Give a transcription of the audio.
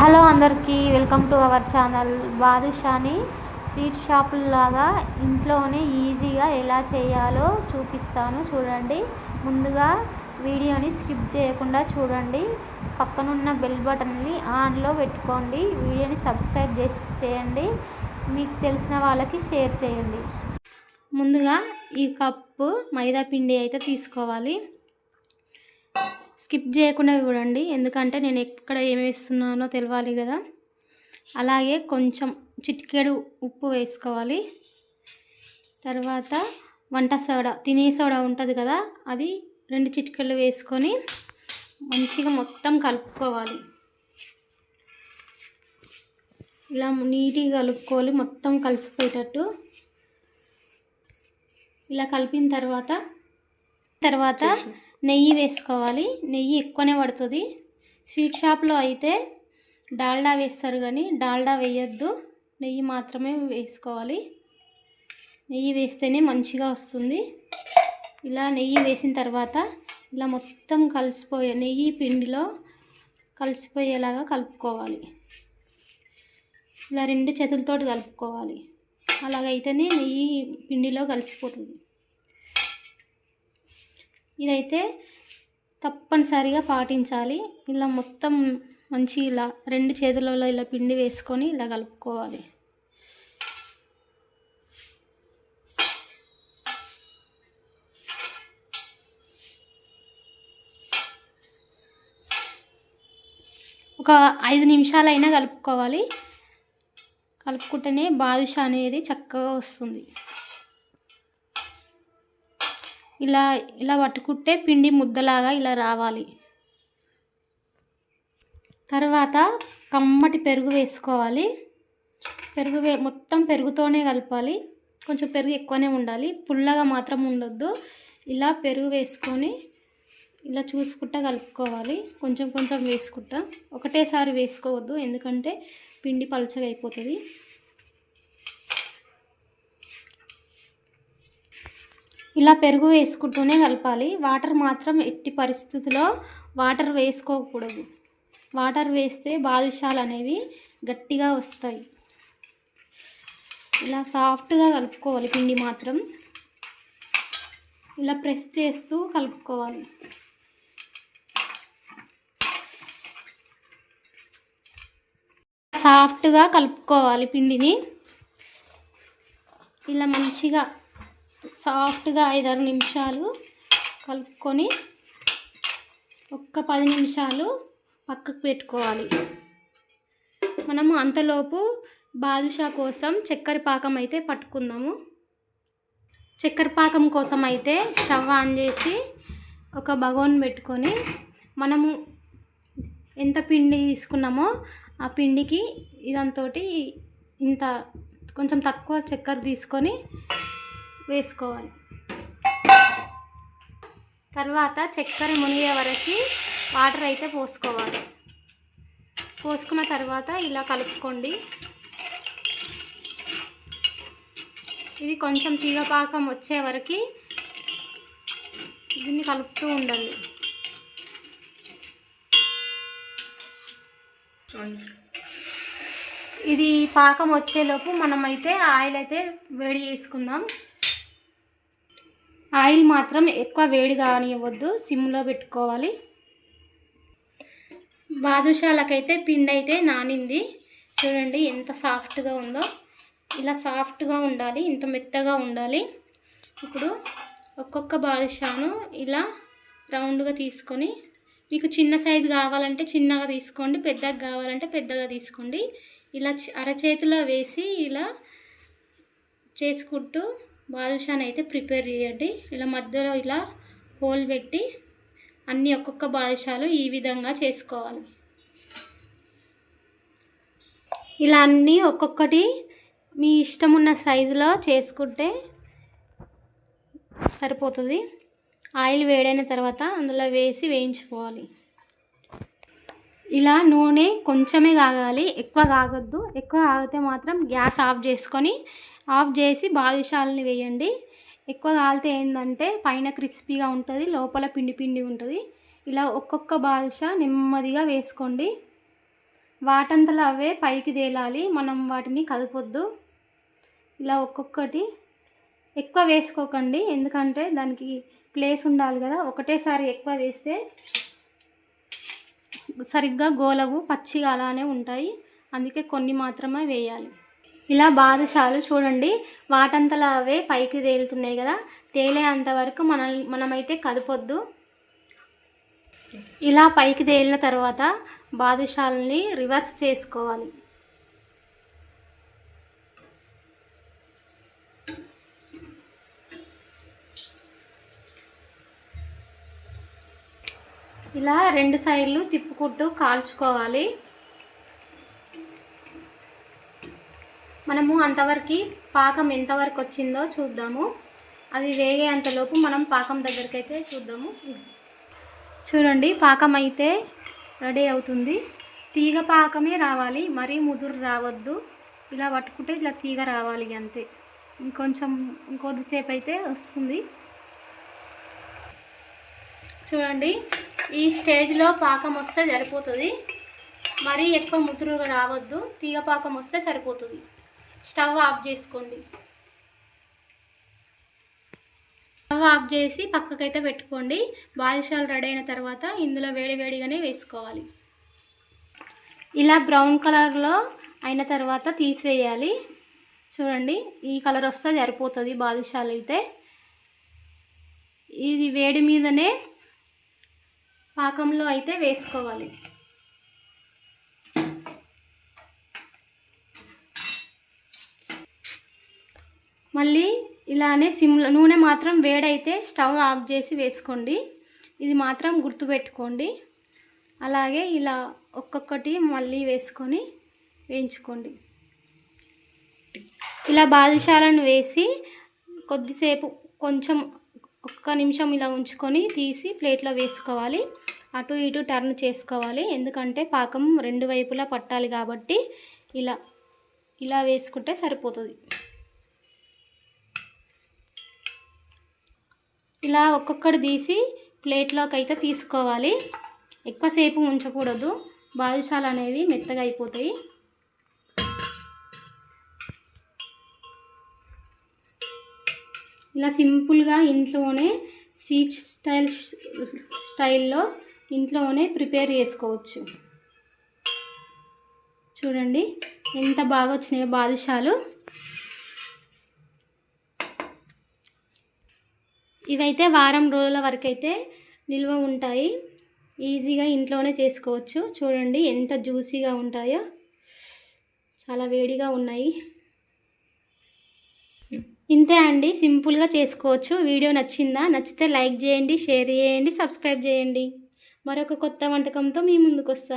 Hello అందరికీ welcome to our channel బాదుషాని sweet షాపుల్లాగా. ఇంట్లోనే ఈజీగా ఎలా చేయాలో చూపిస్తాను చూడండి. ముందుగా వీడియోని స్కిప్ చేయకుండా చూడండి. పక్కనున్న బెల్ బటన్ని ఆన్లో పెట్టుకోండి. వీడియోని సబ్స్క్రైబ్ చేసి చేయండి. మీకు తెలిసిన వాళ్ళకి షేర్ చేయండి. ముందుగా ఈ కప్పు మైదా పిండి అయితే తీసుకోవాలి. స్కిప్ చేయకుండా చూడండి. ఎందుకంటే నేను ఎక్కడ ఏమి వేస్తున్నానో తెలియాలి కదా. అలాగే కొంచెం చిటికెడు ఉప్పు వేసుకోవాలి. తర్వాత వంట సోడా తినే సోడా ఉంటుంది కదా అది రెండు చిటికెళ్ళు వేసుకొని మంచిగా మొత్తం కలుపుకోవాలి. ఇలా నీట్గా కలుపుకోవాలి మొత్తం కలిసిపోయేటట్టు. ఇలా కలిపిన తర్వాత తర్వాత నెయ్యి వేసుకోవాలి. నెయ్యి ఎక్కువనే పడుతుంది. స్వీట్ షాప్లో అయితే డాల్డా వేస్తారు కానీ డాల్డా వేయద్దు. నెయ్యి మాత్రమే వేసుకోవాలి. నెయ్యి వేస్తేనే మంచిగా వస్తుంది. ఇలా నెయ్యి వేసిన తర్వాత ఇలా మొత్తం కలిసిపోయే నెయ్యి పిండిలో కలిసిపోయేలాగా కలుపుకోవాలి. ఇలా రెండు చేతులతోటి కలుపుకోవాలి. అలాగైతేనే నెయ్యి పిండిలో కలిసిపోతుంది. ఇదైతే తప్పనిసరిగా పాటించాలి. ఇలా మొత్తం మంచి ఇలా రెండు చేతులలో ఇలా పిండి వేసుకొని ఇలా కలుపుకోవాలి. ఒక ఐదు నిమిషాలైనా కలుపుకోవాలి. కలుపుకుంటేనే బాదుషా అనేది చక్కగా వస్తుంది. ఇలా ఇలా పట్టుకుంటే పిండి ముద్దలాగా ఇలా రావాలి. తర్వాత కమ్మటి పెరుగు వేసుకోవాలి. పెరుగు వే మొత్తం పెరుగుతోనే కలపాలి. కొంచెం పెరుగు ఎక్కువనే ఉండాలి. పుల్లగా మాత్రం ఉండొద్దు. ఇలా పెరుగు వేసుకొని ఇలా చూసుకుంటా కలుపుకోవాలి. కొంచెం కొంచెం వేసుకుంటా. ఒకటేసారి వేసుకోవద్దు. ఎందుకంటే పిండి పలచగా అయిపోతుంది. ఇలా పెరుగు వేసుకుంటూనే కలపాలి. వాటర్ మాత్రం ఎట్టి పరిస్థితుల్లో వాటర్ వేసుకోకూడదు. వాటర్ వేస్తే బాదుషాలు అనేవి గట్టిగా వస్తాయి. ఇలా సాఫ్ట్గా కలుపుకోవాలి పిండి మాత్రం. ఇలా ప్రెస్ చేస్తూ కలుపుకోవాలి. సాఫ్ట్గా కలుపుకోవాలి పిండిని. ఇలా మంచిగా సాఫ్ట్గా ఐదారు నిమిషాలు కలుపుకొని ఒక్క పది నిమిషాలు పక్కకు పెట్టుకోవాలి. మనము అంతలోపు బాదుషా కోసం చక్కెర పాకం అయితే పట్టుకుందాము. చక్కెర పాకం కోసం అయితే స్టవ్ ఆన్ చేసి ఒక బగోన్ పెట్టుకొని మనము ఎంత పిండి తీసుకున్నామో ఆ పిండికి ఇదంతో ఇంత కొంచెం తక్కువ చక్కెర తీసుకొని వేసుకోవాలి. తర్వాత చక్కెర మునిగే వరకు వాటర్ అయితే పోసుకోవాలి. పోసుకున్న తర్వాత ఇలా కలుపుకోండి. ఇది కొంచెం తీగపాకం వచ్చే వరకు దీన్ని కలుపుతూ ఉండాలి ఇది పాకం వచ్చేలోపు మనమైతే ఆయిల్ అయితే వేడి చేసుకుందాం. ఆయిల్ మాత్రం ఎక్కువ వేడి కానివ్వద్దు సిమ్లో పెట్టుకోవాలి. బాదుషాలకైతే పిండి అయితే నానింది. చూడండి ఎంత సాఫ్ట్గా ఉందో. ఇలా సాఫ్ట్గా ఉండాలి ఇంత మెత్తగా ఉండాలి. ఇప్పుడు ఒక్కొక్క బాదుషాను ఇలా రౌండ్గా తీసుకొని మీకు చిన్న సైజు కావాలంటే చిన్నగా తీసుకోండి పెద్దగా కావాలంటే పెద్దగా తీసుకోండి. ఇలా అరచేతిలో వేసి ఇలా చేసుకుంటూ బాదుషాని అయితే ప్రిపేర్ చేయండి. ఇలా మధ్యలో ఇలా హోల్ పెట్టి అన్ని ఒక్కొక్క బాదుషాలు ఈ విధంగా చేసుకోవాలి. ఇలా అన్నీ ఒక్కొక్కటి మీ ఇష్టం ఉన్న సైజులో చేసుకుంటే సరిపోతుంది. ఆయిల్ వేడైన తర్వాత అందులో వేసి వేయించుకోవాలి. ఇలా నూనె కొంచెమే కాగాలి. ఎక్కువ కాగొద్దు. ఎక్కువ కాగితే మాత్రం గ్యాస్ ఆఫ్ చేసుకొని ఆఫ్ చేసి బాదుషాలని వేయండి. ఎక్కువ కాలితే ఏంటంటే పైన క్రిస్పీగా ఉంటుంది లోపల పిండి పిండి ఉంటుంది. ఇలా ఒక్కొక్క బాదుషా నెమ్మదిగా వేసుకోండి. వాటంతలో అవే పైకి తేలాలి. మనం వాటిని కలపొద్దు ఇలా ఒక్కొక్కటి ఎక్కువ వేసుకోకండి. ఎందుకంటే దానికి ప్లేస్ ఉండాలి కదా. ఒకటేసారి ఎక్కువ వేస్తే సరిగ్గా గోలవు పచ్చిగా అలానే ఉంటాయి. అందుకే కొన్ని మాత్రమే వేయాలి. ఇలా బాదుషాలు చూడండి. వాటంతలా అవే పైకి తేలుతున్నాయి కదా. తేలేంత వరకు మన మనమైతే కదపొద్దు. ఇలా పైకి తేలిన తర్వాత బాదుషాలని రివర్స్ చేసుకోవాలి. ఇలా రెండు సైడ్లు తిప్పుకుంటూ కాల్చుకోవాలి. మనము అంతవరకు పాకం ఎంతవరకు వచ్చిందో చూద్దాము. అది వేగేంతలోపు మనం పాకం దగ్గరికి అయితే చూద్దాము. చూడండి పాకం అయితే రెడీ అవుతుంది. తీగ పాకమే రావాలి మరీ ముదురు రావద్దు. ఇలా పట్టుకుంటే ఇలా తీగ రావాలి అంతే. ఇంకొంచెం ఇంకొద్దిసేపు అయితే వస్తుంది. చూడండి ఈ స్టేజ్లో పాకం వస్తే సరిపోతుంది. మరీ ఎక్కువ ముదురుగా రావద్దు. తీగ పాకం వస్తే సరిపోతుంది. స్టవ్ ఆఫ్ చేసుకోండి. స్టవ్ ఆఫ్ చేసి పక్కకైతే పెట్టుకోండి. బాదుషాలు రెడీ అయిన తర్వాత ఇందులో వేడివేడిగానే వేసుకోవాలి. ఇలా బ్రౌన్ కలర్లో అయిన తర్వాత తీసివేయాలి. చూడండి ఈ కలర్ వస్తే సరిపోతుంది బాదుషాలు అయితే. ఇది వేడి మీదనే పాకంలో అయితే వేసుకోవాలి. మళ్ళీ ఇలానే సిమ్లో నూనె మాత్రం వేడైతే స్టవ్ ఆఫ్ చేసి వేసుకోండి. ఇది మాత్రం గుర్తుపెట్టుకోండి. అలాగే ఇలా ఒక్కొక్కటి మళ్ళీ వేసుకొని వేయించుకోండి. ఇలా బాదుషాలను వేసి కొద్దిసేపు కొంచెం ఒక్క నిమిషం ఇలా ఉంచుకొని తీసి ప్లేట్లో వేసుకోవాలి. అటు ఇటు టర్న్ చేసుకోవాలి. ఎందుకంటే పాకం రెండు వైపులా పట్టాలి కాబట్టి ఇలా ఇలా వేసుకుంటే సరిపోతుంది. ఇలా ఒక్కొక్కటి తీసి ప్లేట్లోకి అయితే తీసుకోవాలి. ఎక్కువసేపు ఉంచకూడదు. బాదుషాలు అనేవి మెత్తగా అయిపోతాయి. ఇలా సింపుల్గా ఇంట్లోనే స్వీట్ స్టైల్ స్టైల్లో ఇంట్లోనే ప్రిపేర్ చేసుకోవచ్చు. చూడండి ఎంత బాగా వచ్చినాయో బాదుషాలు. ఇవైతే వారం రోజుల వరకు అయితే నిల్వ ఉంటాయి. ఈజీగా ఇంట్లోనే చేసుకోవచ్చు. చూడండి ఎంత జ్యూసీగా ఉంటాయో. చాలా వేడిగా ఉన్నాయి. ఇంతే అండి సింపుల్గా చేసుకోవచ్చు. వీడియో నచ్చిందా? నచ్చితే లైక్ చేయండి షేర్ చేయండి సబ్స్క్రైబ్ చేయండి. మరొక కొత్త వంటకంతో మీ ముందుకు వస్తా